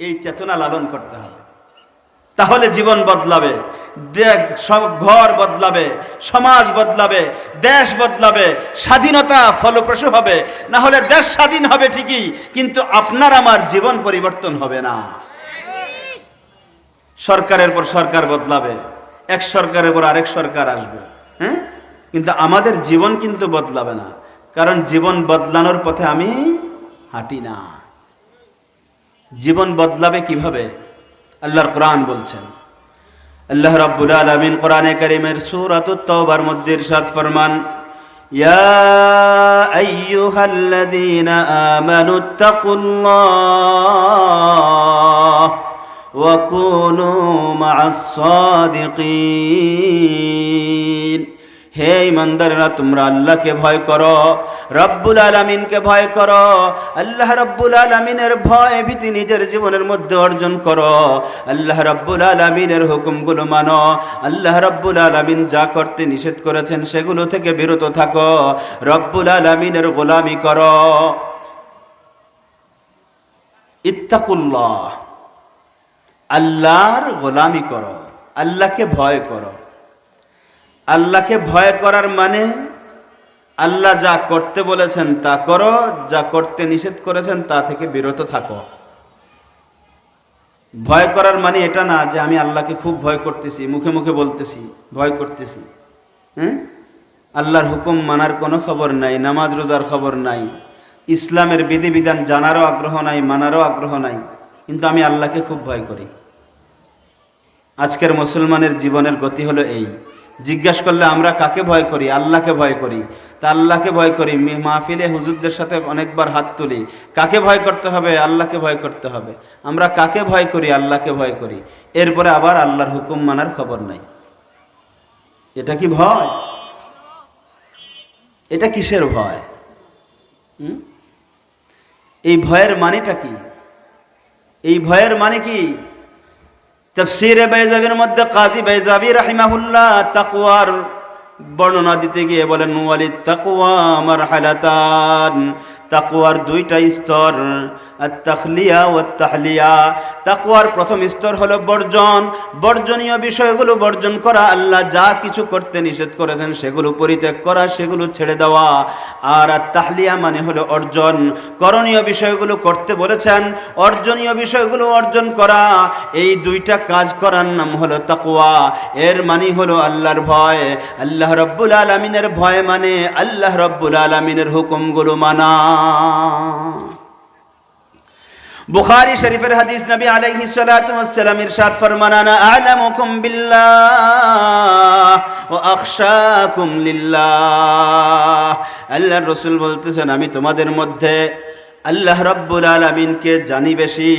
এই চেতনা লালন করতে হবে। তাহলে জীবন বদলাবে সব ঘর বদলাবে, সমাজ বদলাবে, দেশ বদলাবে, স্বাধীনতা ফলপ্রসূ হবে। না হলে দেশ স্বাধীন হবে ঠিকই, কিন্তু আপনার আমার জীবন পরিবর্তন হবে না। সরকারের পর সরকার বদলাবে, এক সরকারের পর আরেক সরকার আসবে হ্যাঁ? কিন্তু আমাদের জীবন কিন্তু বদলাবে না, কারণ জীবন বদলানোর পথে আমি হাঁটি না। জীবন বদলাবে কীভাবে? আল্লাহর কোরআন বলছেন। আল্লাহ রাব্বুল আলামিন কোরআনে কারীমের সূরাতুত তওবার মধ্যে ইরশাদ ফরমান, ইয়া আইয়ুহাল্লাযীনা আমানুত্তাকুল্লাহ ওয়া কুনু মা'আস সাদিকিন হে ইমানদারেরা, তোমরা আল্লাহকে ভয় করো, রব্বুল আলামিনকে ভয় করো, আল্লাহ রব্বুল আলামিনের ভয় ভীতি নিজের জীবনের মধ্যে অর্জন করো, আল্লাহ রব্বুল আলামিনের হুকুমগুলো মানো, আল্লাহ রব্বুল আলামিন যা করতে নিষেধ করেছেন সেগুলো থেকে বিরত থাকো, রব্বুল আলামিনের গোলামি করো। ইত্তাকুল্লাহ, আল্লাহর গোলামি করো, আল্লাহকে ভয় করো। আল্লাহকে ভয় করার মানে আল্লাহ যা করতে বলেছেন তা করো, যা করতে নিষেধ করেছেন তা থেকে বিরত থাকো। ভয় করার মানে এটা না যে আমি আল্লাহকে খুব ভয় করতেছি, মুখে মুখে বলতেছি, ভয় করতেছি। হ্যাঁ? আল্লাহর হুকুম মানার কোনো খবর নাই, নামাজ রোজার খবর নাই, ইসলামের বিধিবিধান জানারও আগ্রহ নাই, মানারও আগ্রহ নাই, কিন্তু আমি আল্লাহকে খুব ভয় করি। আজকের মুসলমানের জীবনের গতি হলো এই। জিজ্ঞাসা করলে, আমরা কাকে ভয় করি? আল্লাহকে ভয় করি। তা আল্লাহকে ভয় করি? মাহফিলে হুজুরদের সাথে অনেকবার হাত তুলি। কাকে ভয় করতে হবে? আল্লাহকে ভয় করতে হবে। আমরা কাকে ভয় করি? আল্লাহকে ভয় করি। এরপরে আবার আল্লাহর হুকুম মানার খবর নাই। এটা কি ভয়? এটা কিসের ভয়? এই ভয়ের মানেটা কি? এই ভয়ের মানে কি? তফসিরে বেজাবির মধ্যে কাজী বেজাবি রাহিমাহুল্লাহ তাকওয়ার বর্ণনা দিতে গিয়ে বলেন ওয়ালি তাকুয়া আমার হালাতান তাকওয়ার দুইটা স্তর আর তাখলিয়া ও তাহলিয়া তাকুয়ার প্রথম স্তর হলো বর্জন। বর্জনীয় বিষয়গুলো বর্জন করা, আল্লাহ যা কিছু করতে নিষেধ করেছেন সেগুলো পরিত্যাগ করা, সেগুলো ছেড়ে দেওয়া। আর আর তাহলিয়া মানে হলো অর্জন। করণীয় বিষয়গুলো করতে বলেছেন, অর্জনীয় বিষয়গুলো অর্জন করা। এই দুইটা কাজ করার নাম হলো তাকুয়া এর মানে হলো আল্লাহর ভয়। আল্লাহ রব্বুল আলমিনের ভয় মানে আল্লাহ রব্বুল আলমিনের হুকুমগুলো মানা। বুখারী শরীফের হাদিস নবী আলাইহি সালাতু ওয়াসসালাম ইরশাদ ফরমান আনা আ'লামুকুম বিল্লাহ ওয়া আখশাকুম লিল্লাহ। আল্লাহর রাসূল বলতেছেন, আমি তোমাদের মধ্যে আল্লাহ রব্বুল আলমিনকে জানি বেশি,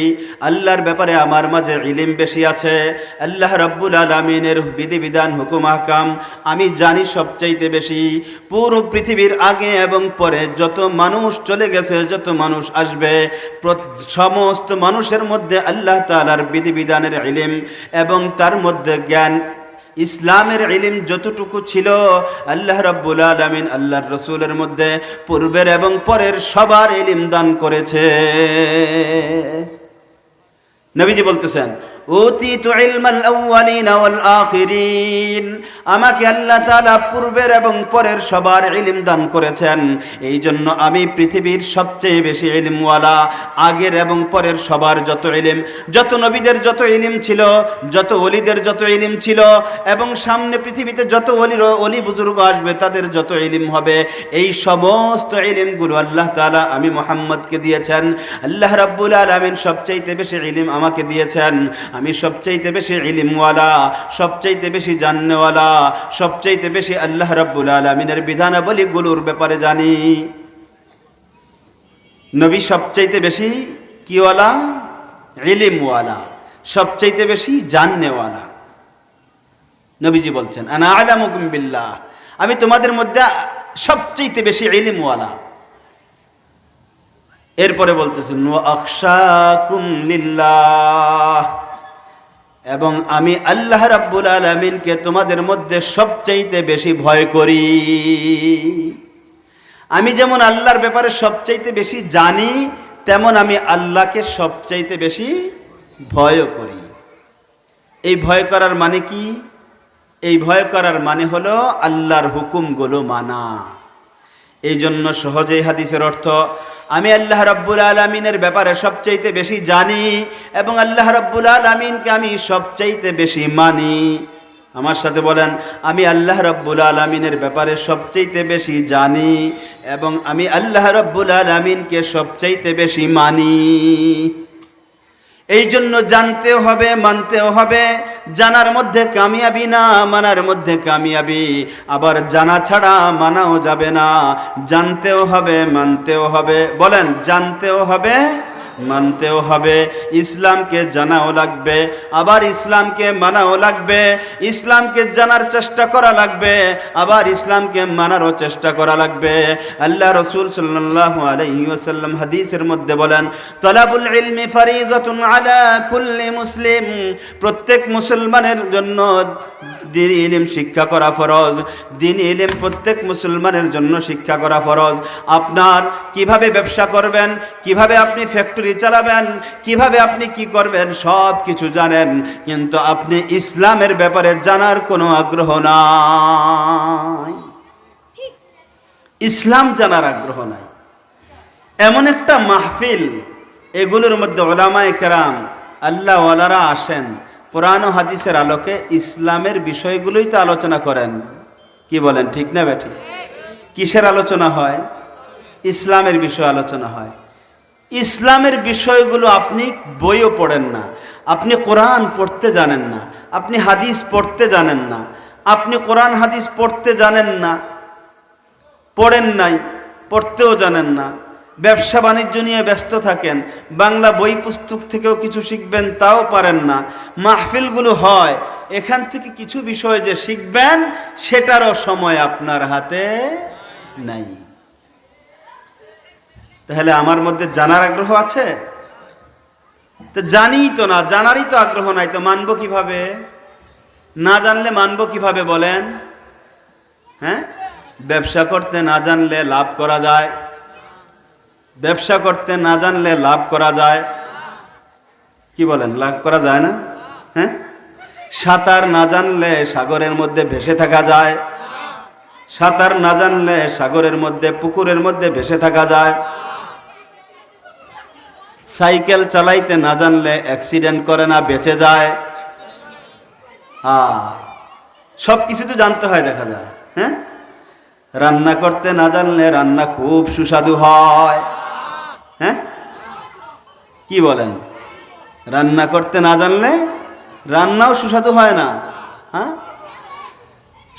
আল্লাহর ব্যাপারে আমার মাঝে ইলিম বেশি আছে, আল্লাহ রব্বুল আলমিনের বিধিবিধান, হুকুম হাকাম আমি জানি সবচাইতে বেশি। পুরো পৃথিবীর আগে এবং পরে যত মানুষ চলে গেছে, যত মানুষ আসবে সমস্ত মানুষের মধ্যে আল্লাহ তালার বিধিবিধানের ইলিম এবং তার মধ্যে জ্ঞান ইসলামের ইলিম যতটুকু ছিল, আল্লাহ রব্বুল আলমিন আল্লাহর রসুলের মধ্যে পূর্বের এবং পরের সবার ইলিম দান করেছে। নবীজি বলতেছেন আমাকে আল্লাহ তাআলা পূর্বের এবং পরের সবার ইলম দান করেছেন। এই জন্য আমি পৃথিবীর সবচেয়ে বেশি ইলমওয়ালা, আগের এবং পরের সবার যত ইলিম, যত নবীদের যত ইলিম ছিল, যত ওলিদের যত ইলিম ছিল, এবং সামনে পৃথিবীতে যত অলির অলি বুজুর্গ আসবে, তাদের যত ইলিম হবে, এই সমস্ত ইলিমগুলো আল্লাহ তাআলা আমি মোহাম্মদকে দিয়েছেন। আল্লাহ রাব্বুল আলামিন সবচাইতে বেশি ইলিম আমাকে দিয়েছেন। আমি সবচাইতে বেশি ইলিমওয়ালা, সবচাইতে বেশি জাননেওয়ালা, সবচাইতে বেশি আল্লাহ রাব্বুল আলামিনের বিধানাবলীগুলোর ব্যাপারে জানি। নবী সবচাইতে বেশি কিওয়ালা? ইলিমওয়ালা। সবচাইতে বেশি জাননেওয়ালা। নবীজি বলছেন, আনা আলামুকুম বিল্লাহ। আমি তোমাদের মধ্যে সবচাইতে বেশি ইলিমওয়ালা। এরপরে বলতেছেন "ওয়া আখশাকুম লিল্লাহ। এবং আমি আল্লাহ রাব্বুল আলামিনকে তোমাদের মধ্যে সবচাইতে বেশি ভয় করি। আমি যেমন আল্লাহর ব্যাপারে সবচাইতে বেশি জানি, তেমন আমি আল্লাহকে সবচাইতে বেশি ভয়ও করি। এই ভয় করার মানে কি? এই ভয় করার মানে হলো আল্লাহর হুকুমগুলো মানা। এই জন্য সহজেই হাদিসের অর্থ, আমি আল্লাহ রব্বুল আলমিনের ব্যাপারে সবচাইতে বেশি জানি এবং আল্লাহ রব্বুল আলমিনকে আমি সবচাইতে বেশি মানি। আমার সাথে বলেন, আমি আল্লাহ রব্বুল আলমিনের ব্যাপারে সবচাইতে বেশি জানি এবং আমি আল্লাহ রব্বুল আলমিনকে সবচাইতে বেশি মানি। এই জন্য জানতেও হবে, মানতেও হবে। জানার মধ্যে কামিয়াবি না, মানার মধ্যে কামিয়াবি। আবার জানা ছাড়া মানাও যাবে না। জানতেও হবে, মানতেও হবে। বলেন, জানতেও হবে মানতেও হবে, ইসলামকে জানাও লাগবে, আবার ইসলামকে মানাও লাগবে, ইসলামকে জানার চেষ্টা করা লাগবে, আবার ইসলামকে মানারও চেষ্টা করা লাগবে। আল্লাহ রসুল সাল্লাল্লাহু আলাইহি হাদিসের মধ্যে বলেন, তলাবুল ইলমি ফারিজাতুন আলা কুল্লি মুসলিম। প্রত্যেক মুসলমানের জন্য দিন ইলিম শিক্ষা করা ফরজ, দিন ইলিম প্রত্যেক মুসলমানের জন্য শিক্ষা করা ফরজ। আপনার কীভাবে ব্যবসা করবেন, কীভাবে আপনি ফ্যাক্টরি চালাবেন, কীভাবে আপনি কি করবেন, সব কিছু জানেন, কিন্তু আপনি ইসলামের ব্যাপারে জানার কোনো আগ্রহ নাই। ইসলাম জানার আগ্রহ নাই। এমন একটা মাহফিল, এগুলোর মধ্যে ওলামায় কেরাম আল্লাহ ওয়ালারা আসেন পুরানো হাদিসের আলোকে ইসলামের বিষয়গুলোই তো আলোচনা করেন। কি বলেন, ঠিক না বেঠি? কিসের আলোচনা হয়? ইসলামের বিষয় আলোচনা হয়। ইসলামের বিষয়গুলো আপনি বইও পড়েন না, আপনি কোরআন পড়তে জানেন না, আপনি হাদিস পড়তে জানেন না, আপনি কোরআন হাদিস পড়তে জানেন না, পড়েন নাই, পড়তেও জানেন না, ব্যবসা বাণিজ্য নিয়ে ব্যস্ত থাকেন, বাংলা বই পুস্তক থেকেও কিছু শিখবেন তাও পারেন না, মাহফিলগুলো হয়, এখান থেকে কিছু বিষয় যে শিখবেন, সেটারও সময় আপনার হাতে নাই। তাহলে আমার মধ্যে জানার আগ্রহ আছে? তো জানি তো না, জানারই তো আগ্রহ নাই, তো মানবো কীভাবে? না জানলে মানবো কীভাবে বলেন? হ্যাঁ? ব্যবসা করতে না জানলে লাভ করা যায়। ব্যবসা করতে না জানলে লাভ করা যায়। কি বলেন, লাভ করা যায় না? হ্যাঁ? সাঁতার না জানলে সাগরের মধ্যে ভেসে থাকা যায়। সাঁতার না জানলে সাগরের মধ্যে, পুকুরের মধ্যে ভেসে থাকা যায়। সাইকেল চালাইতে না জানলে অ্যাক্সিডেন্ট করে না, বেঁচে যায়। হ্যাঁ সব কিছু তো জানতে হয় দেখা যায় হ্যাঁ? রান্না করতে না জানলে রান্না খুব সুস্বাদু হয় হ্যাঁ? কি বলেন? রান্না করতে না জানলে রান্নাও সুস্বাদু হয় না হ্যাঁ?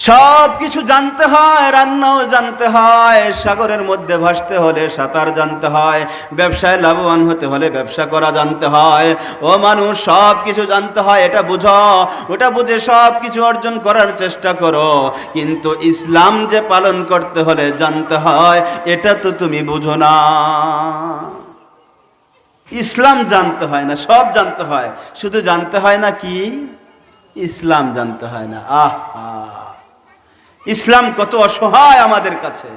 সব কিছু জানতে হয়, রান্নাও জানতে হয়, সাগরের মধ্যে ভাসতে হলে সাঁতার জানতে হয়, ব্যবসায় লাভবান হতে হলে ব্যবসা করা জানতে হয়। ও মানুষ সব কিছু জানতে হয়, এটা বুঝো, ওটা বুঝে সব কিছু অর্জন করার চেষ্টা করো। কিন্তু ইসলাম যে পালন করতে হলে জানতে হয়, এটা তো তুমি বুঝো না। ইসলাম জানতে হয় না, সব জানতে হয়। শুধু জানতে হয় না কি? ইসলাম জানতে হয় না। আহ! ইসলাম কত অসহায় আমাদের কাছে।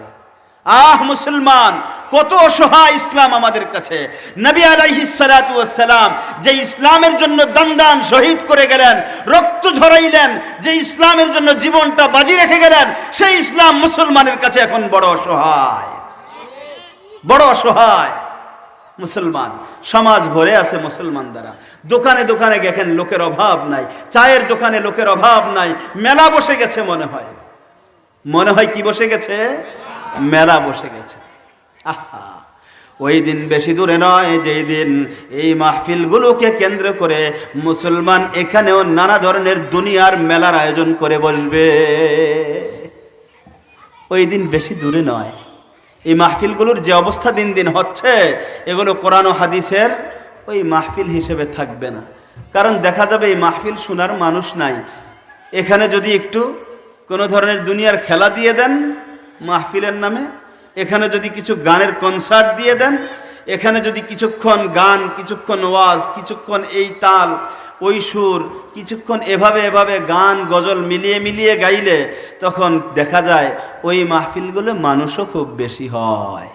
আহ, মুসলমান, কত অসহায় ইসলাম আমাদের কাছে। নবী আলাইহিসালাম যে ইসলামের জন্য দান শহীদ করে গেলেন, রক্ত ঝরাইলেন, যে ইসলামের জন্য জীবনটা বাজি রেখে গেলেন, সেই ইসলাম মুসলমানের কাছে এখন বড় অসহায়। বড় অসহায় মুসলমান। সমাজ ভরে আছে মুসলমান দ্বারা। দোকানে দোকানে গেছেন লোকের অভাব নাই, চায়ের দোকানে লোকের অভাব নাই, মেলা বসে গেছে মনে হয়। মনে হয় কি বসে গেছে? মেলা বসে গেছে। আহা, ওই দিন বেশি দূরে নয়, যেই দিন এই মাহফিলগুলোকে কেন্দ্র করে মুসলমান এখানেও নানা ধরনের দুনিয়ার মেলার আয়োজন করে বসবে। ওই দিন বেশি দূরে নয়। এই মাহফিলগুলোর যে অবস্থা দিন দিন হচ্ছে, এগুলো কোরআন হাদিসের ওই মাহফিল হিসেবে থাকবে না। কারণ দেখা যাবে এই মাহফিল শোনার মানুষ নাই। এখানে যদি একটু কোনো ধরনের দুনিয়ার খেলা দিয়ে দেন, মাহফিলের নামে। এখানে যদি কিছু গানের কনসার্ট দিয়ে দেন, এখানে যদি কিছুক্ষণ গান, কিছুক্ষণ ওয়াজ, কিছুক্ষণ এই তাল, ওই সুর, কিছুক্ষণ এভাবে এভাবে গান গজল মিলিয়ে মিলিয়ে গাইলে তখন দেখা যায় ওই মাহফিলগুলো মানুষও খুব বেশি হয়।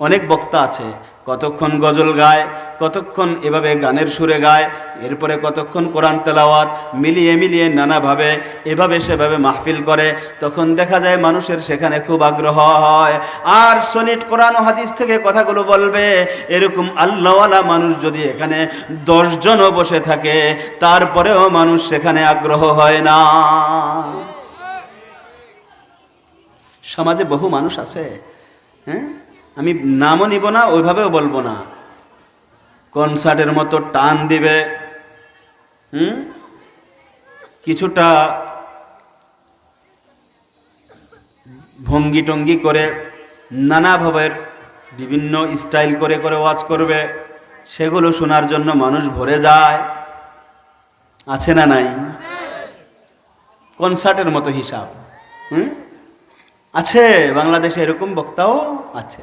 অনেক বক্তা আছে। কতক্ষণ গজল গায়, কতক্ষণ এভাবে গানের সুরে গায়, এরপরে কতক্ষণ কোরআন তেলাওয়াত, মিলিয়ে মিলিয়ে নানাভাবে এভাবে সেভাবে মাহফিল করে। তখন দেখা যায় মানুষের সেখানে খুব আগ্রহ হয়। আর সলিড কোরআন হাদিস থেকে কথাগুলো বলবে, এরকম আল্লাহওয়ালা মানুষ যদি এখানে দশজনও বসে থাকে, তারপরেও মানুষ সেখানে আগ্রহ হয় না। সমাজে বহু মানুষ আছে হ্যাঁ? আমি নামও নিব না, ওইভাবেও বলব না। কনসার্টের মতো টান দিবে, হুম? কিছুটা ভঙ্গি টঙ্গি করে নানাভাবের বিভিন্ন স্টাইল করে করে ওয়াজ করবে, সেগুলো শোনার জন্য মানুষ ভরে যায়। আছে না নাই? কনসার্টের মতো হিসাব, হুম? আছে, বাংলাদেশে এরকম বক্তাও আছে।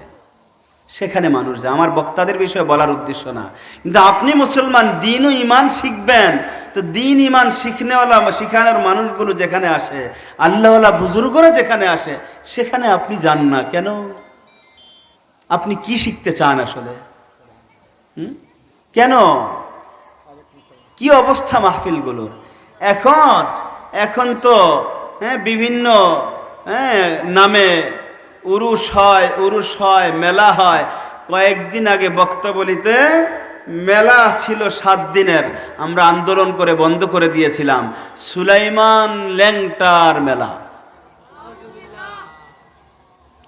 সেখানে মানুষ যায়। আমার বক্তাদের বিষয়ে বলার উদ্দেশ্য না। কিন্তু আপনি মুসলমান, দিন ও ইমান শিখবেন। তো দিন ইমান শিখনেওয়ালা শিখানোর মানুষগুলো যেখানে আসে, আল্লাহওয়ালা বুজুর্গরা যেখানে আসে, সেখানে আপনি যান না কেন? আপনি কি শিখতে চান আসলে? কেন? কি অবস্থা মাহফিলগুলোর এখন এখন তো হ্যাঁ বিভিন্ন হ্যাঁ নামে উরুষ হয় উরুষ হয়, মেলা হয়। কয়েকদিন আগে বক্তবলিতে মেলা ছিল সাত দিনের। আমরা আন্দোলন করে বন্ধ করে দিয়েছিলাম। সুলাইমান ল্যাংটার মেলা।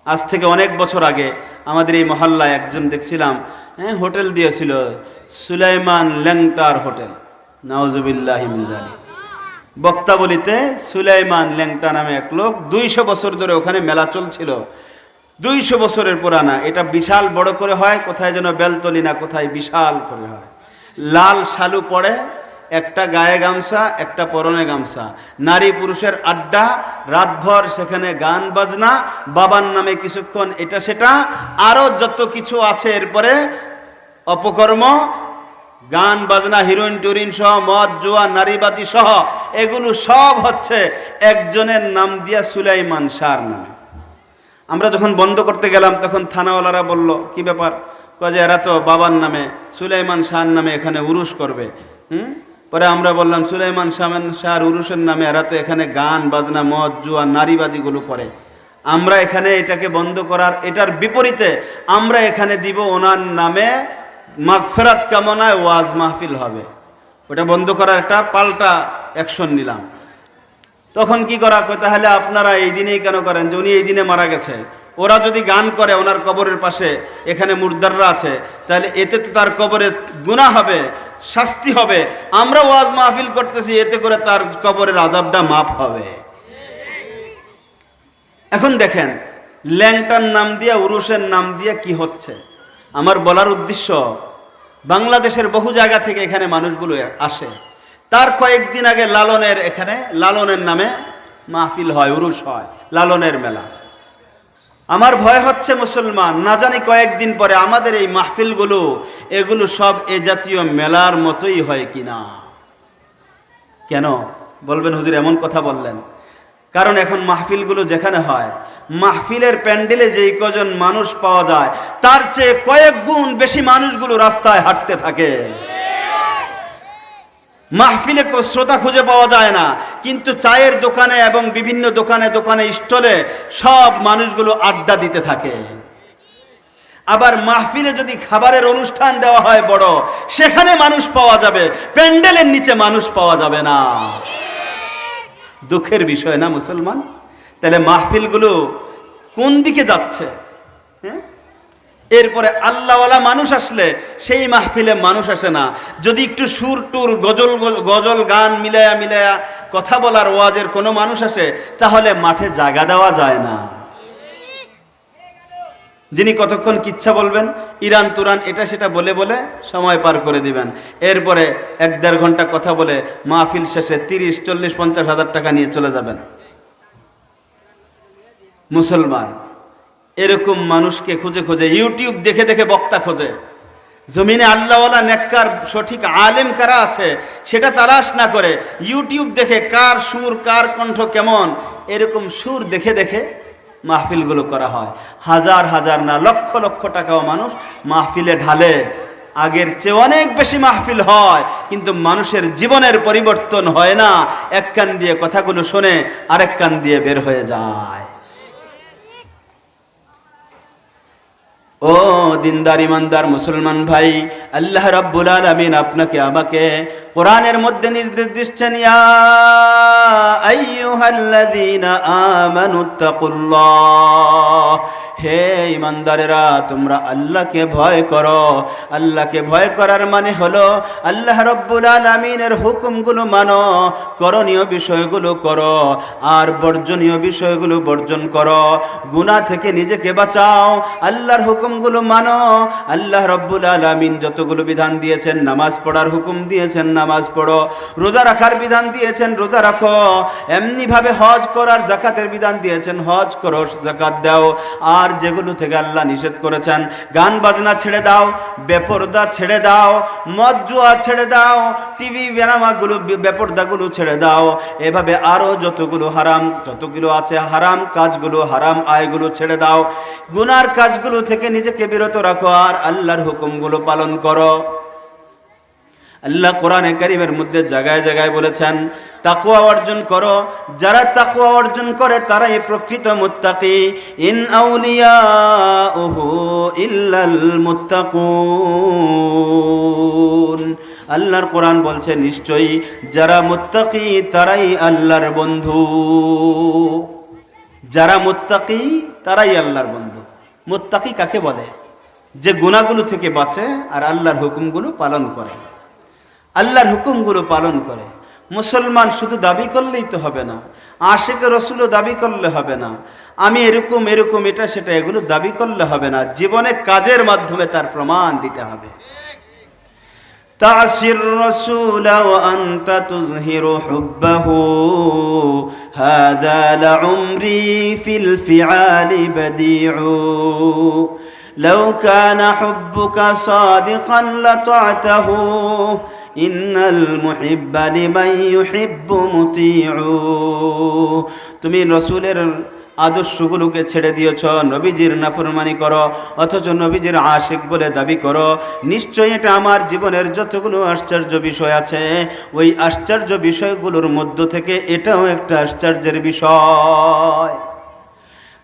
আজ থেকে অনেক বছর আগে আমাদের এই মহল্লায় একজন দেখছিলাম হ্যাঁ হোটেল দিয়েছিল, সুলাইমান ল্যাংটার হোটেল। নওয়াজুবিল্লাহ মিনজালি বক্তাবলিতে সুলাইমান ল্যাংটা নামে এক লোক দুইশো বছর ধরে ওখানে মেলা চলছিল। দুইশো বছরের পুরানা। এটা বিশাল বড় করে হয়, কোথায় যেন বেলতলি না, কোথায় বিশাল করে হয়। লাল শালু পড়ে, একটা গায়ে গামছা, একটা পরনে গামছা। নারী পুরুষের আড্ডা, রাতভর সেখানে গান বাজনা, বাবার নামে কিছুক্ষণ এটা সেটা আরও যত কিছু আছে এরপরে, অপকর্ম, গান বাজনা, হিরোইন টুরিন সহ, মদ, জুয়া, নারীবাদী সহ, এগুলো সব হচ্ছে একজনের নাম দিয়া সুলাইমান শাহর নামে। আমরা যখন বন্ধ করতে গেলাম, তখন থানাওয়ালারা বলল, কি ব্যাপার? যে, এরা তো বাবার নামে, সুলাইমান শাহর নামে এখানে উরুস করবে। হুম? পরে আমরা বললাম, সুলাইমান শাহমান শাহর উরুসের নামে এরা তো এখানে গান, বাজনা, মদ, জুয়া, নারীবাদীগুলো করে। আমরা এখানে এটাকে বন্ধ করার, এটার বিপরীতে আমরা এখানে দিব ওনার নামে মাগফেরাত কামনায় ওয়াজ মাহফিল হবে। ওটা বন্ধ করার একটা পাল্টা অ্যাকশন নিলাম। তখন কি করা? কয়, তাহলে আপনারা এই দিনেই কেন করেন? যে উনি এই দিনে মারা গেছে। ওরা যদি গান করে ওনার কবরের পাশে, এখানে মুর্দাররা আছে, তাহলে এতে তো তার কবরে গুণা হবে, শাস্তি হবে। আমরা ওয়াজ মাহফিল করতেছি, এতে করে তার কবরের আজাবটা মাফ হবে। এখন দেখেন, ল্যাংটার নাম দিয়া, উরুষের নাম দিয়া কি হচ্ছে? আমার বলার উদ্দেশ্য, বাংলাদেশের বহু জায়গা থেকে এখানে মানুষগুলো আসে। তার কয়েকদিন আগে লালনের এখানে, লালনের নামে মাহফিল হয় উরুষ হয়, লালনের মেলা। আমার ভয় হচ্ছে মুসলমান, না জানি কয়েকদিন পরে আমাদের এই মাহফিলগুলো, এগুলো সব এ জাতীয় মেলার মতোই হয় কিনা। কেন? বলবেন হুজুর, এমন কথা বললেন। কারণ এখন মাহফিলগুলো যেখানে হয়, মাহফিলের প্যান্ডেলে যেই কজন মানুষ পাওয়া যায়, তার চেয়ে কয়েক গুণ বেশি মানুষগুলো রাস্তায় হাঁটতে থাকে। মাহফিলে শ্রোতা খুঁজে পাওয়া যায় না। কিন্তু চায়ের দোকানে এবং বিভিন্ন দোকানে দোকানে, স্টলে সব মানুষগুলো আড্ডা দিতে থাকে। আবার মাহফিলে যদি খাবারের অনুষ্ঠান দেওয়া হয় বড়, সেখানে মানুষ পাওয়া যাবে, প্যান্ডেলের নিচে মানুষ পাওয়া যাবে না। দুঃখের বিষয় না মুসলমান? তাহলে মাহফিলগুলো কোন দিকে যাচ্ছে? হ্যাঁ? এরপরে আল্লাহওয়ালা মানুষ আসলে সেই মাহফিলে মানুষ আসে না। যদি একটু সুর টুর, গজল গজল গান মিলায়া মিলায়া কথা বলার ওয়াজের কোনো মানুষ আসে, তাহলে মাঠে জায়গা দেওয়া যায় না। যিনি কতক্ষণ কিচ্ছা বলবেন, ইরান তুরান এটা সেটা বলে বলে সময় পার করে দিবেন। এরপরে এক দেড় ঘণ্টা কথা বলে মাহফিল শেষে তিরিশ, চল্লিশ, পঞ্চাশ হাজার টাকা নিয়ে চলে যাবেন। মুসলমান। এরকম মানুষকে খুঁজে খুঁজে ইউটিউব দেখে দেখে বক্তা খোঁজে। জমিনে আল্লাহওয়ালা, নেককার, সঠিক আলেম কারা আছে, সেটা তালাশ না করে ইউটিউব দেখে কার সুর, কার কণ্ঠ কেমন, এরকম সুর দেখে দেখে মাহফিলগুলো করা হয়। হাজার হাজার না, লক্ষ লক্ষ টাকাও মানুষ মাহফিলে ঢালে। আগের চেয়ে অনেক বেশি মাহফিল হয়, কিন্তু মানুষের জীবনের পরিবর্তন হয় না। এক কান দিয়ে কথাগুলো শোনে, আরেক কান দিয়ে বের হয়ে যায়। ও দিনদার ইমানদার মুসলমান ভাই, আল্লাহ রাব্বুল আলামিন আপনাকে আমাকে কোরআনের মধ্যে নির্দেশ দিচ্ছেন, ইয়া আইয়ুহাল্লাযীনা আমানুত্তাকুল্লাহ হে ইমানদারেরা, তোমরা আল্লাহকে ভয় করো। আল্লাহকে ভয় করার মানে হলো, আল্লাহ রব্বুল আলমিনের হুকুমগুলো মানো, করণীয় বিষয়গুলো করো, আর বর্জনীয় বিষয়গুলো বর্জন করো। গুনাহ থেকে নিজেকে বাঁচাও। আল্লাহর হুকুমগুলো মানো। আল্লাহ রব্বুল আলমিন যতগুলো বিধান দিয়েছেন, নামাজ পড়ার হুকুম দিয়েছেন, নামাজ পড়ো। রোজা রাখার বিধান দিয়েছেন, রোজা রাখো। এমনিভাবে হজ করার জাকাতের বিধান দিয়েছেন, হজ করো জাকাত দাও। আর যেগুলো থেকে আল্লাহ নিষেধ করেছেন, গান বাজনা ছেড়ে দাও, বেপরদা ছেড়ে দাও, মদ জুয়া ছেড়ে দাও, টিভি বেনামাগুলো বেপরদাগুলো ছেড়ে দাও। এভাবে আরও যতগুলো হারাম যতগুলো আছে হারাম, কাজগুলো হারাম, আয়গুলো ছেড়ে দাও। গুনার কাজগুলো থেকে নিজেকে বিরত রাখো আর আল্লাহর হুকুমগুলো পালন করো। আল্লাহ কোরআনে কারিমের মধ্যে জায়গায় জায়গায় বলেছেন তাকুয়া অর্জন করো। যারা তাকুয়া অর্জন করে, তারাই প্রকৃত মুত্তাকি। ইন আউলিয়া ওহু ইল্লাল মুত্তাকুন। আল্লাহর কোরআন বলছে, নিশ্চয়ই যারা মুত্তাকি, তারাই আল্লাহর বন্ধু। যারা মুত্তাকি, তারাই আল্লাহর বন্ধু। মুত্তাকি কাকে বলে? যে গুণাগুলো থেকে বাঁচে আর আল্লাহর হুকুমগুলো পালন করে। আল্লাহর হুকুমগুলো পালন করে। মুসলমান শুধু দাবি করলেই তো হবে না। আশেক রসুলও দাবি করলে হবে না। আমি এরকম এরকম, এটা, সেটা, এগুলো দাবি করলে হবে না। জীবনে কাজের মাধ্যমে তার প্রমাণ দিতে হবে। تعصي الرسول وأنت تظهر حبه. هذا لعمري في الفعال بديع. لو كان حبك صادقا لطعته. إن المحب لمن يحب مطيع. تمين رسول আদর্শগুলোকে ছেড়ে দিয়েছ, নবীজির নাফরমানি করো, অথচ নবীজির আশেক বলে দাবি করো, নিশ্চয়ই এটা আমার জীবনের যতগুলো আশ্চর্য বিষয় আছে, ওই আশ্চর্য বিষয়গুলোর মধ্য থেকে এটাও একটা আশ্চর্যের বিষয়।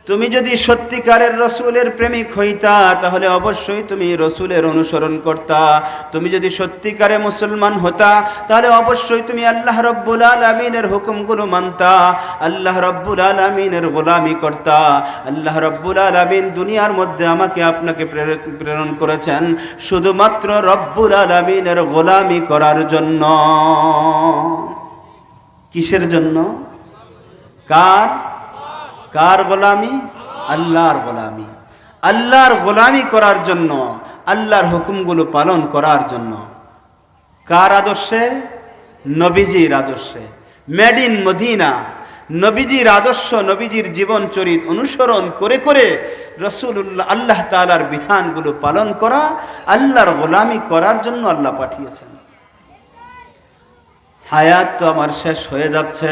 তুমি যদি সত্যিকারের রসুলের প্রেমিক হইতা, তাহলে অবশ্যই তুমি রসুলের অনুসরণ করতা। তুমি যদি সত্যিকারে মুসলমান হতা, তাহলে অবশ্যই তুমি আল্লাহ রব্বুল আলমিনের হুকুমগুলো মানতা। আল্লাহ রব্বুল আলমিনের গোলামি করতা। আল্লাহ রব্বুল আলমিন দুনিয়ার মধ্যে আমাকে আপনাকে প্রের- প্রেরণ করেছেন শুধুমাত্র রব্বুল আলমিনের গোলামি করার জন্য। কিসের জন্য? কার? কার গোলামি? আল্লাহর গোলামি। আল্লাহর গোলামি করার জন্য, আল্লাহর হুকুমগুলো পালন করার জন্য। কার আদর্শে? নবীজির আদর্শে। মেড ইন মদিনা নবীজির আদর্শ, নবীজির জীবন চরিত অনুসরণ করে করে রসুল্লাহ আল্লাহ তালার বিধানগুলো পালন করা, আল্লাহর গোলামি করার জন্য আল্লাহ পাঠিয়েছেন। হায়াত তো আমার শেষ হয়ে যাচ্ছে।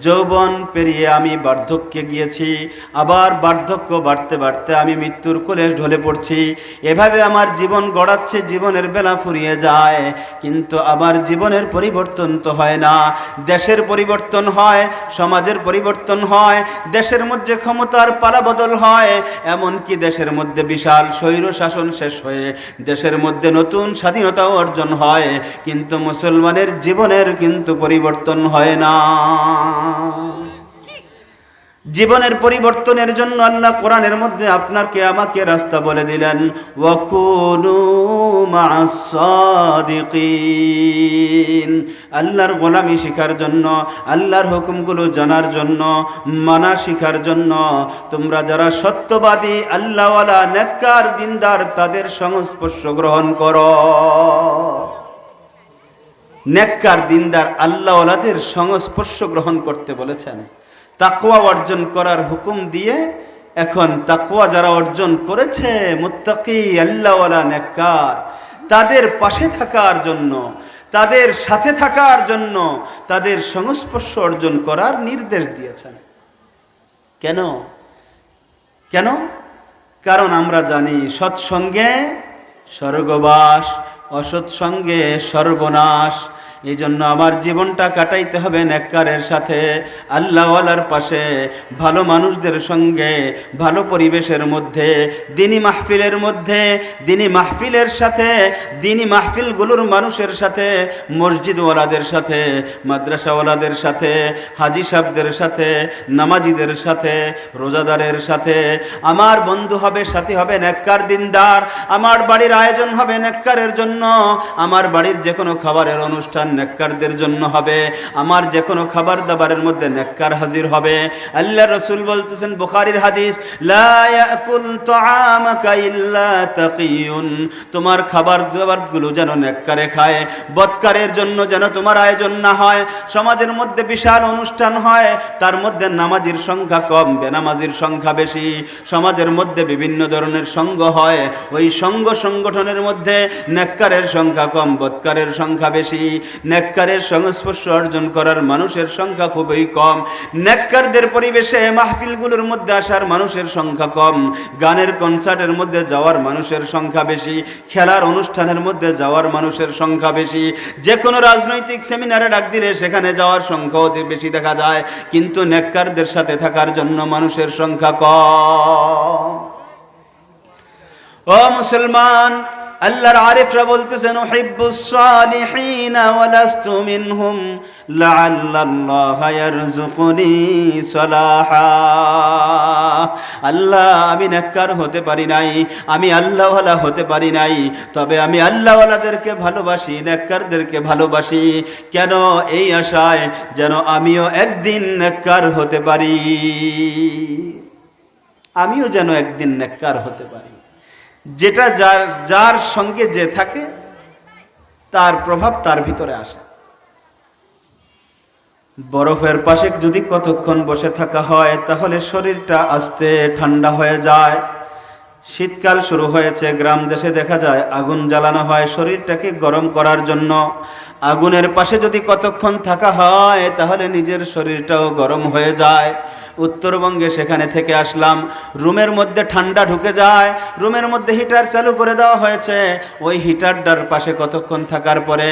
যৌবন পেরিয়ে আমি বার্ধক্যে গিয়েছি। আবার বার্ধক্য বাড়তে বাড়তে আমি মৃত্যুর কোলে ঢলে পড়ছি। এভাবে আমার জীবন গড়াচ্ছে, জীবনের বেলা ফুরিয়ে যায়। কিন্তু আবার জীবনের পরিবর্তন তো হয় না। দেশের পরিবর্তন হয়, সমাজের পরিবর্তন হয়, দেশের মধ্যে ক্ষমতার পালাবদল হয়। এমনকি দেশের মধ্যে বিশাল স্বৈর শাসন শেষ হয়ে দেশের মধ্যে নতুন স্বাধীনতাও অর্জন হয়। কিন্তু মুসলমানের জীবনের কিন্তু পরিবর্তন হয় না। জীবনের পরিবর্তনের জন্য আল্লাহ কোরআনের মধ্যে আপনাকে, আমাকে রাস্তা বলে দিলেন আল্লাহর গোলামি শিখার জন্য, আল্লাহর হুকুমগুলো জানার জন্য, মানা শিখার জন্য, তোমরা যারা সত্যবাদী, আল্লাহওয়ালা, নেককার, দিনদার, তাদের সংস্পর্শ গ্রহণ করো। নেককার দিনদার আল্লাহওয়ালাদের সংস্পর্শ গ্রহণ করতে বলেছেন। তাকওয়া অর্জন করার হুকুম দিয়ে এখন তাকওয়া যারা অর্জন করেছে, মুত্তাকি আল্লাহওয়ালা নেককার, তাদের পাশে থাকার জন্য, তাদের সাথে থাকার জন্য তাদের সংস্পর্শ অর্জন করার নির্দেশ দিয়েছেন। কেন? কেন? কারণ আমরা জানি সৎসঙ্গে স্বর্গবাস অসৎসঙ্গে সর্বনাশ এই জন্য আমার জীবনটা কাটাইতে হবে নেককারের সাথে, আল্লাহওয়ালার পাশে, ভালো মানুষদের সঙ্গে, ভালো পরিবেশের মধ্যে, দিনী মাহফিলের মধ্যে, দিনী মাহফিলের সাথে, দিনী মাহফিলগুলোর মানুষের সাথে, মসজিদওয়ালাদের সাথে, মাদ্রাসাওয়ালাদের সাথে, হাজি সাহেবদের সাথে, নামাজিদের সাথে, রোজাদারের সাথে, আমার বন্ধু হবে, সাথী হবে নেককার দিনদার, আমার বাড়ির আয়োজন হবে নেককারের জন্য, আমার বাড়ির যে কোনো খাবারের অনুষ্ঠান নেককারদের জন্য হবে। আমার যে কোনো খাবার দাবারের মধ্যে নেককার হাজির হবে। আল্লাহ রসুল বলতেছেন, বুখারির হাদিস তোমার খাবার দাবারগুলো যেন নেককারে খায়, বৎকারের জন্য যেন তোমার আয়োজন না হয়। সমাজের মধ্যে বিশাল অনুষ্ঠান হয়, তার মধ্যে নামাজির সংখ্যা কম, বেনামাজির সংখ্যা বেশি। সমাজের মধ্যে বিভিন্ন ধরনের সঙ্গ হয়, ওই সঙ্গ সংগঠনের মধ্যে নেককারের সংখ্যা কম, বৎকারের সংখ্যা বেশি। নেককারের সংস্পর্শ অর্জন করার মানুষের সংখ্যা খুবই কম। নেককারদের পরিবেশে মাহফিলগুলোর মধ্যে আসার মানুষের সংখ্যা কম। গানের কনসার্টের মধ্যে যাওয়ার মানুষের সংখ্যা বেশি। খেলার অনুষ্ঠানের মধ্যে যাওয়ার মানুষের সংখ্যা বেশি। যে কোনো রাজনৈতিক সেমিনারে ডাক দিলে সেখানে যাওয়ার সংখ্যা অতি বেশি দেখা যায়। কিন্তু নেককারদের সাথে থাকার জন্য মানুষের সংখ্যা কম। ও মুসলমান আল্লাহর আরিফরা বলতেছেন, উহিব্বুস সালিহিন ওয়া লাস্তু মিনহুম লাআল্লাল্লাহ ইয়ারযুকুনি সালাহা। আল্লাহ, আমি নেককার হতে পারি নাই, আমি আল্লাহওয়ালা হতে পারি নাই, তবে আমি আল্লাহওয়ালাদেরকে ভালোবাসি, নেককারদেরকে ভালোবাসি। কেন এই আশায় যেন আমিও একদিন নেককার হতে পারি? আমিও যেন একদিন নেককার হতে পারি। যেটা যার যার সঙ্গে যে থাকে, তার প্রভাব তার ভিতরে আসে। বরফের পাশে যদি কতক্ষণ বসে থাকা হয়, তাহলে শরীরটা আস্তে ঠান্ডা হয়ে যায়। শীতকাল শুরু হয়েছে, গ্রাম দেশে দেখা যায় আগুন জ্বালানো হয় শরীরটাকে গরম করার জন্য। আগুনের পাশে যদি কতক্ষণ থাকা হয়, তাহলে নিজের শরীরটাও গরম হয়ে যায়। উত্তরবঙ্গে সেখানে থেকে আসলাম। রুমের মধ্যে ঠান্ডা ঢুকে যায়। রুমের মধ্যে হিটার চালু করে দেওয়া হয়েছে। ওই হিটারটার পাশে কতক্ষণ থাকার পরে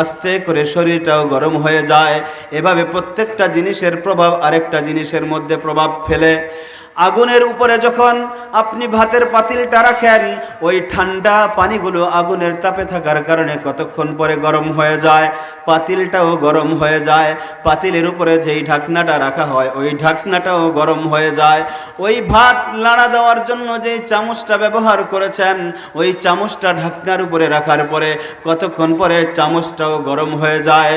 আস্তে করে শরীরটাও গরম হয়ে যায়। এভাবে প্রত্যেকটা জিনিসের প্রভাব আরেকটা জিনিসের মধ্যে প্রভাব ফেলে। আগুনের উপরে যখন আপনি ভাতের পাতিলটা রাখেন, ওই ঠান্ডা পানিগুলো আগুনের তাপে থাকার কারণে কতক্ষণ পরে গরম হয়ে যায়, পাতিলটাও গরম হয়ে যায়। পাতিলের উপরে যেই ঢাকনাটা রাখা হয়, ওই ঢাকনাটাও গরম হয়ে যায়। ওই ভাত লাড়া দেওয়ার জন্য যেই চামচটা ব্যবহার করেছেন, ওই চামচটা ঢাকনার উপরে রাখার পরে কতক্ষণ পরে চামচটাও গরম হয়ে যায়।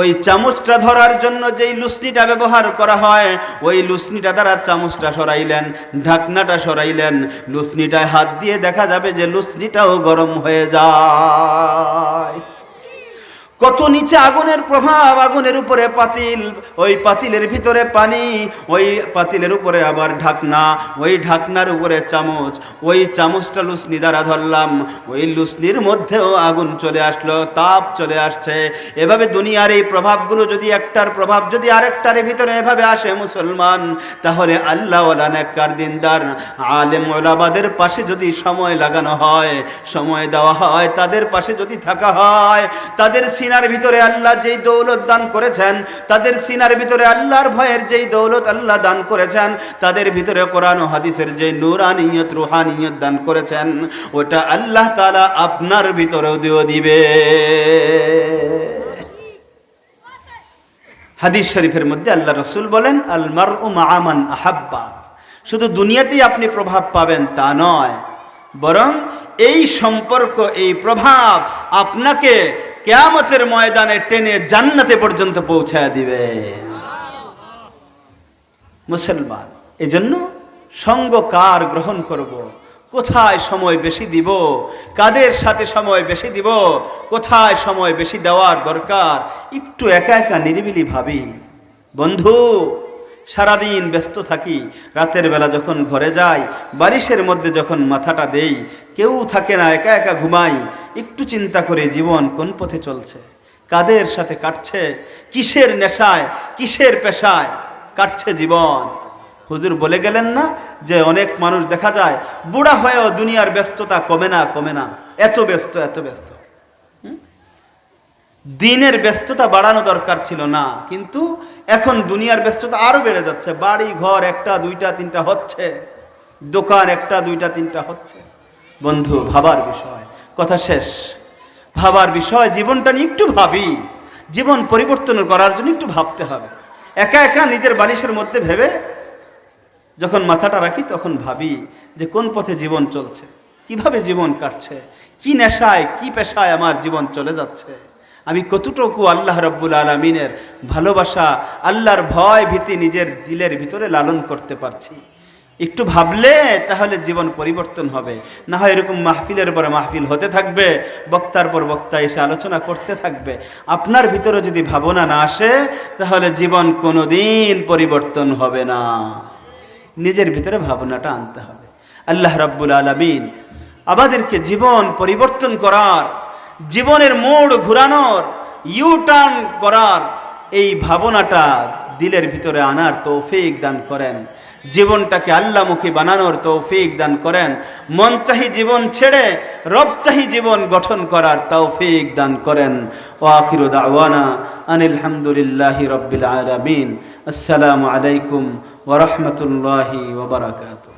ওই চামচটা ধরার জন্য যেই লুসনিটা ব্যবহার করা হয়, ওই লুসনিটা দ্বারা চামচটা সরাইলেন, ঢাকনাটা সরাইলেন। লুসনিটায় হাত দিয়ে দেখা যাবে যে লুসনিটাও গরম হয়ে যায়। কত নিচে আগুনের প্রভাব, আগুনের উপরে পাতিল, ওই পাতিলের ভিতরে পানি, ওই পাতিলের উপরে আবার ঢাকনা, ওই ঢাকনার উপরে চামচ, ওই চামচটা লুসনি দ্বারা ধরলাম, ওই লুসনির মধ্যেও আগুন চলে আসলো, তাপ চলে আসছে। এভাবে দুনিয়ার এই প্রভাবগুলো যদি একটার প্রভাব যদি আরেকটার ভিতরে এভাবে আসে মুসলমান, তাহলে আল্লাহ নেককার দিনদার। আলেম ওলাবাদের পাশে যদি সময় লাগানো হয়, সময় দেওয়া হয়, তাদের পাশে যদি থাকা হয়, তাদের সিনার ভিতরে আল্লাহ যেই দৌলত দান করেছেন, তাদের সিনার ভিতরে আল্লাহর ভয়ের যেই দৌলত আল্লাহ দান করেছেন, তাদের ভিতরে কোরআন ও হাদিসের যে নুরানিয়ত, রুহানিয়ত দান করেছেন, ওটা আল্লাহ তাআলা আপনার ভিতরেও দিও দিবে। হাদিস শরীফের মধ্যে আল্লাহ রসুল বলেন আল মার আমান আহাব্বা। শুধু দুনিয়াতেই আপনি প্রভাব পাবেন তা নয়, বরং এই সম্পর্ক, এই প্রভাব আপনাকে কেয়ামতের ময়দানে টেনে জান্নাতে পর্যন্ত পৌঁছায় দিবে। মুসলমান এই জন্য সঙ্গ কার গ্রহণ করব। কোথায় সময় বেশি দিব? কাদের সাথে সময় বেশি দিব? কোথায় সময় বেশি দেওয়ার দরকার? একটু একা একা নিরিবিলি ভাবি। বন্ধু সারাদিন ব্যস্ত থাকি, রাতের বেলা যখন ঘরে যাই, বারিশের মধ্যে যখন মাথাটা দেই, কেউ থাকে না, একা একা ঘুমাই, একটু চিন্তা করে জীবন কোন পথে চলছে, কাদের সাথে কাটছে, কিসের নেশায়, কিসের পেশায় কাটছে জীবন হুজুর বলে গেলেন না যে অনেক মানুষ দেখা যায়, বুড়া হয়েও দুনিয়ার ব্যস্ততা কমে না কমে না, এত ব্যস্ত এত ব্যস্ত? দিনের ব্যস্ততা বাড়ানো দরকার ছিল না, কিন্তু এখন দুনিয়ার ব্যস্ততা আরও বেড়ে যাচ্ছে। বাড়ি, ঘর, একটা, দুইটা, তিনটা হচ্ছে। দোকান, একটা, দুইটা, তিনটা হচ্ছে। বন্ধু, ভাবার বিষয়। কথা শেষ। ভাবার বিষয়, জীবনটা নিয়ে একটু ভাবি। জীবন পরিবর্তন করার জন্য একটু ভাবতে হবে। একা একা নিজের বালিশের মধ্যে ভেবে যখন মাথাটা রাখি, তখন ভাবি যে কোন পথে জীবন চলছে, কীভাবে জীবন কাটছে, কি নেশায়, কি পেশায় আমার জীবন চলে যাচ্ছে। আমি কতটুকু আল্লাহ রব্বুল আলমিনের ভালোবাসা, আল্লাহর ভয় ভীতি নিজের দিলের ভিতরে লালন করতে পারছি। একটু ভাবলে তাহলে জীবন পরিবর্তন হবে। না হয় এরকম মাহফিলের পরে মাহফিল হতে থাকবে, বক্তার পর বক্তা এসে আলোচনা করতে থাকবে। আপনার ভিতরে যদি ভাবনা না আসে, তাহলে জীবন কোনো দিন পরিবর্তন হবে না। নিজের ভিতরে ভাবনাটা আনতে হবে। আল্লাহ রাব্বুল আলমিন আমাদেরকে জীবন পরিবর্তন করার জীবনের মোড় ঘুরানোর ইউ টার্ন করার এই ভাবনাটা দিলের ভিতরে আনার তৌফিক দান করেন। জীবনটাকে আল্লামুখী বানানোর তৌফিক দান করেন। মন চাহি জীবন ছেড়ে রব চাহি জীবন গঠন করার তৌফিক দান করেন। ও আখিরু দাওয়ানা আনিল হামদুলিল্লাহি রব্বিল আলামিন। আসসালামু আলাইকুম ওয়া রাহমাতুল্লাহি ওয়া বারাকাতুহু।